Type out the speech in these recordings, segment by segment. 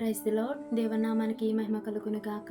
ప్రైజ్లో దేవనామానికి మహిమ కలుగును గాక.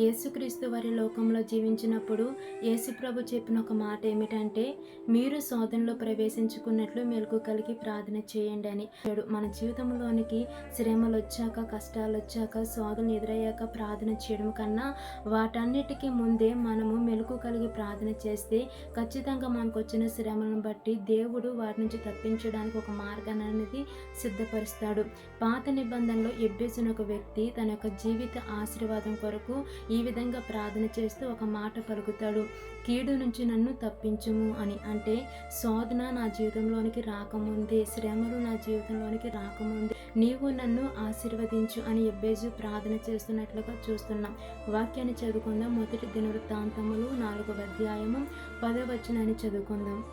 యేసుక్రీస్తు వారి లోకంలో జీవించినప్పుడు యేసు ప్రభు చెప్పిన ఒక మాట ఏమిటంటే మీరు శోధనలో ప్రవేశించుకున్నట్లు మెలకు కలిగి ప్రార్థన చేయండి అని. మన జీవితంలోనికి శ్రమలు వచ్చాక కష్టాలు వచ్చాక శోధనలు ఎదురయ్యాక ప్రార్థన చేయడం కన్నా వాటన్నిటికీ ముందే మనము మెలకు కలిగి ప్రార్థన చేస్తే ఖచ్చితంగా మనకు వచ్చిన శ్రమలను బట్టి దేవుడు వాటి నుంచి తప్పించడానికి ఒక మార్గాన్ని అనేది సిద్ధపరుస్తాడు. పాత నిబంధనలో ఎబ్బేసిన ఒక వ్యక్తి తన యొక్క జీవిత ఆశీర్వాదం కొరకు ఈ విధంగా ప్రార్థన చేస్తూ ఒక మాట పలుకుతాడు. కీడు నుంచి నన్ను తప్పించుము అని. అంటే శోధన నా జీవితంలోనికి రాకముందే శ్రమలు నా జీవితంలోనికి రాకముందే నీవు నన్ను ఆశీర్వదించు అని ఎబ్బేజు ప్రార్థన చేస్తున్నట్లుగా చూస్తున్నాం. వాక్యాన్ని చదువుకుందాం. మొదటి దినవృత్తాంతములు నాలుగవ అధ్యాయము పదవచనాన్ని చదువుకుందాం.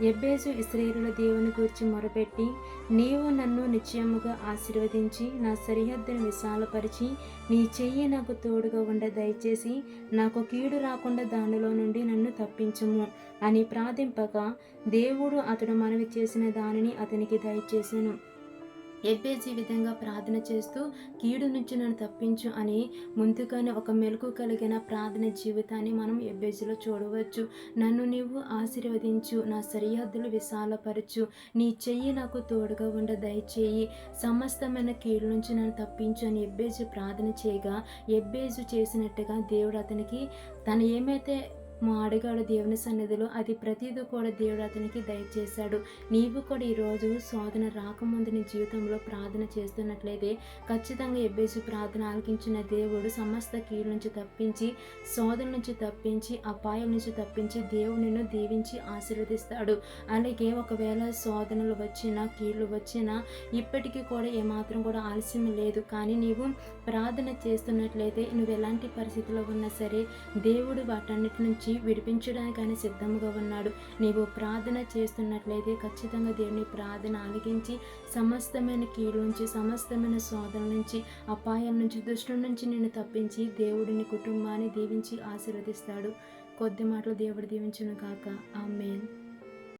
ఎబ్బేజు ఇస్రాయేలుల దేవుని గురించి మొరపెట్టి నీవు నన్ను నిశ్చయముగా ఆశీర్వదించి నా సరిహద్దును విశాలపరిచి నీ చెయ్యి నాకు తోడుగా ఉండ దయచేసి నాకు కీడు రాకుండా దానిలో నుండి నన్ను తప్పించుము అని ప్రార్థింపగా దేవుడు అతడు మనవి చేసిన దానిని అతనికి దయచేసాను. ఎబ్బేజీ ఈ విధంగా ప్రార్థన చేస్తూ కీడు నుంచి నన్ను తప్పించు అని ముందుగానే ఒక మెలకు కలిగిన ప్రార్థన జీవితాన్ని మనం ఎబ్బేజీలో చూడవచ్చు. నన్ను నీవు ఆశీర్వదించు నా సరిహద్దులు విశాలపరచు. నీ చెయ్యి నాకు తోడుగా ఉండ దయచేయి. సమస్తమైన కీడు నుంచి నన్ను తప్పించు అని ఎబ్బేజు ప్రార్థన చేయగా ఎబ్బేజు చేసినట్టుగా దేవుడు అతనికి తను ఏమైతే మా ఆడగాడు దేవుని సన్నిధిలో అది ప్రతిదీ కూడా దేవుడు అతనికి దయచేశాడు. నీవు కూడా ఈరోజు శోధన రాకముందు నీ జీవితంలో ప్రార్థన చేస్తున్నట్లయితే ఖచ్చితంగా ఎబ్బేసి ప్రార్థన ఆలకించిన దేవుడు సమస్త కీడు నుంచి తప్పించి శోధన నుంచి తప్పించి అపాయం నుంచి తప్పించి దేవునిను దీవించి ఆశీర్వదిస్తాడు. అలాగే ఒకవేళ శోధనలు వచ్చినా కీళ్ళు వచ్చినా ఇప్పటికీ కూడా ఏమాత్రం కూడా ఆలస్యం లేదు. కానీ నీవు ప్రార్థన చేస్తున్నట్లయితే నువ్వు ఎలాంటి పరిస్థితిలో ఉన్నా సరే దేవుడు వాటన్నిటి నుంచి విడిపించడానికి ఆయన సిద్ధంగా ఉన్నాడు. నీవు ప్రార్థన చేస్తున్నట్లయితే ఖచ్చితంగా దేవుని ప్రార్థన ఆలకించి సమస్తమైన కీడు నుంచి సమస్తమైన శోధన నుంచి అపాయం నుంచి దుష్టుల నుంచి నిన్ను తప్పించి దేవుడిని కుటుంబాన్ని దీవించి ఆశీర్వదిస్తాడు. కొద్ది మాటలు దేవుడు దీవించును కాక ఆమెన్.